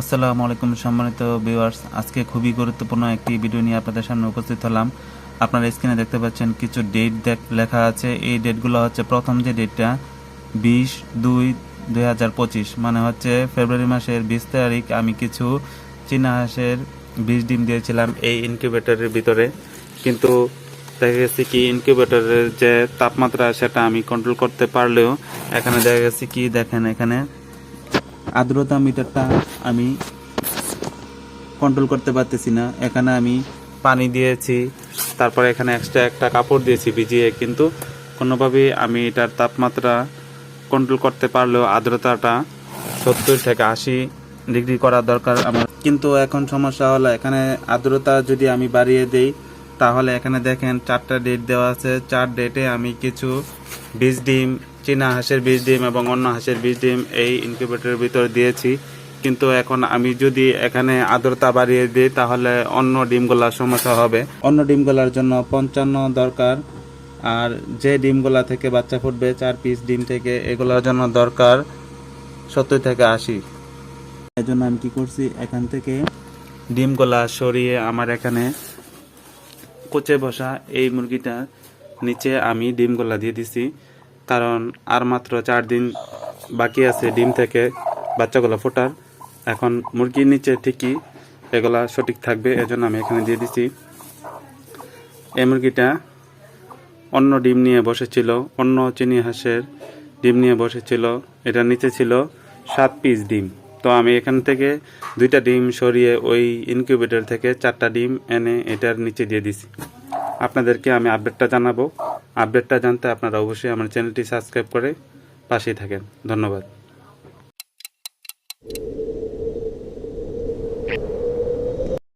আসসালামু আলাইকুম সম্মানিত ভিউয়ার্স আজকে খুবই গুরুত্বপূর্ণ একটি ভিডিও নিয়ে আপনাদের সামনে উপস্থিত হলাম। আপনারা স্ক্রিনে দেখতে পাচ্ছেন কিছু ডেট লেখা আছে। এই ডেটগুলো হচ্ছে প্রথম যে ডেটটা বিশ দুই দুই মানে হচ্ছে ফেব্রুয়ারি মাসের বিশ তারিখ আমি কিছু চীনা হাঁসের বিশ ডিম দিয়েছিলাম এই ইনকিউবেটরের ভিতরে। কিন্তু দেখা গেছে কি ইনকিউবেটরের যে তাপমাত্রা, সেটা আমি কন্ট্রোল করতে পারলেও এখানে দেখা গেছে কি দেখেন এখানে আর্দ্রতা মিটারটা আমি কন্ট্রোল করতে পারতেছি না। এখানে আমি পানি দিয়েছি, তারপরে এখানে এক্সট্রা একটা কাপড় দিয়েছি ভিজিয়ে, কিন্তু কোনোভাবেই আমি এটার তাপমাত্রা কন্ট্রোল করতে পারলেও আর্দ্রতাটা সত্তর থেকে আশি ডিগ্রি করা দরকার আমার। কিন্তু এখন সমস্যা হলো, এখানে আর্দ্রতা যদি আমি বাড়িয়ে দেই, তাহলে এখানে দেখেন চারটা ডেট দেওয়া আছে। চার ডেটে আমি কিছু বীজ, ডিম চীনা হাঁসের বীজ ডিম এবং অন্য হাঁসের বীজ ডিম এই ইনকিউবেটরের ভিতর দিয়েছি। কিন্তু এখন আমি যদি এখানে আর্দ্রতা বাড়িয়ে দিই, তাহলে অন্য ডিমগুলার সমস্যা হবে। অন্য ডিমগুলার জন্য পঞ্চান্ন দরকার। আর যে ডিমগুলা থেকে বাচ্চা ফুটবে, চার পিস ডিম থেকে এগুলোর জন্য দরকার সত্তর থেকে আশি। এই জন্য আমি কি করছি, এখান থেকে ডিমগুলা সরিয়ে আমার এখানে কোচে বসা এই মুরগিটা নিচে আমি ডিমগুলা দিয়ে দিছি। কারণ আর মাত্র চার দিন বাকি আছে ডিম থেকে বাচ্চাগুলো ফোটার। এখন মুরগির নিচে ঠিকই এগুলা সঠিক থাকবে, এজন্য আমি এখানে দিয়ে দিছি। এই মুরগিটা অন্য ডিম নিয়ে বসেছিল, অন্য চিনি হাঁসের ডিম নিয়ে বসেছিল এটার নিচে ছিল সাত পিস ডিম। তো আমি এখান থেকে দুইটা ডিম সরিয়ে ওই ইনকিউবেটর থেকে চারটা ডিম এনে এটার নিচে দিয়ে দিছি। আপনাদেরকে আমি আপডেটটা জানাব। আপডেটটা জানতে আপনারা অবশ্যই আমার চ্যানেলটি সাবস্ক্রাইব করে পাশেই থাকেন। ধন্যবাদ।